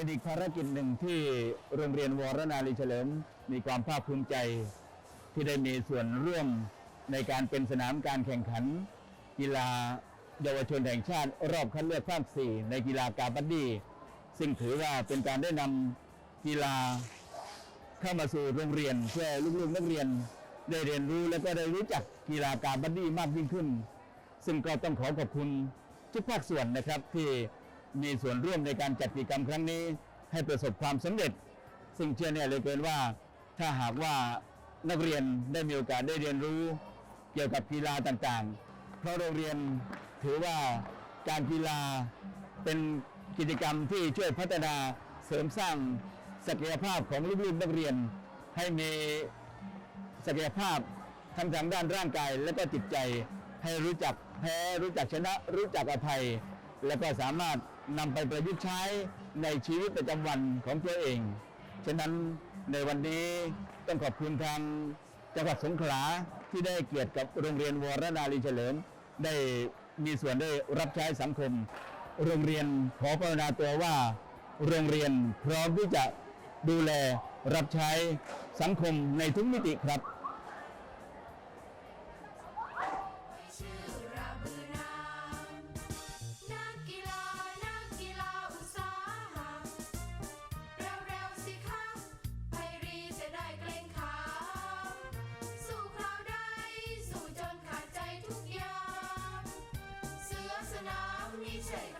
เป็นอีกภารกิจหนึ่งที่โรงเรียนวรนารีเฉลิม มีความภาคภูมิใจ ที่ได้มีส่วนร่วมในการเป็นสนามการแข่งขัน กีฬาเยาวชนแห่งชาติรอบคัดเลือกภาค4ในกีฬากาบัดดี้ซึ่งถือว่าเป็นการได้นำกีฬาเข้ามาสู่โรงเรียนเพื่อลูกๆนักเรียนได้เรียนรู้และก็ได้รู้จักกีฬากาบัดดี้มากยิ่งขึ้น ซึ่งก็ต้องขอขอบคุณทุกภาคส่วนนะครับที่ มีส่วนร่วมในการจัดกิจกรรมครั้งนี้ให้ประสบความสำเร็จ ซึ่งเชื่อแน่เลยเกินว่า ถ้าหากว่านักเรียนได้มีโอกาสได้เรียนรู้ เกี่ยวกับกีฬาต่างๆ เพราะโรงเรียนถือว่าการกีฬาเป็นกิจกรรมที่ช่วยพัฒนาเสริมสร้างศักยภาพของลูกๆนักเรียน ให้มีศักยภาพทั้งทางด้านร่างกายและก็จิตใจให้รู้จักแพ้รู้จักชนะรู้จักอภัย และก็สามารถ นำไปประยุกต์ใช้ในชีวิตประจำวันของตัวเอง ฉะนั้นในวันนี้ต้องขอบคุณทางจังหวัดสงขลาที่ได้เกียรติกับโรงเรียนวรนารีเฉลิม ได้มีส่วนได้รับใช้สังคม โรงเรียนขอปรณาตัวว่า โรงเรียนพร้อมที่จะดูแลรับใช้สังคมในทุกมิติครับ สู้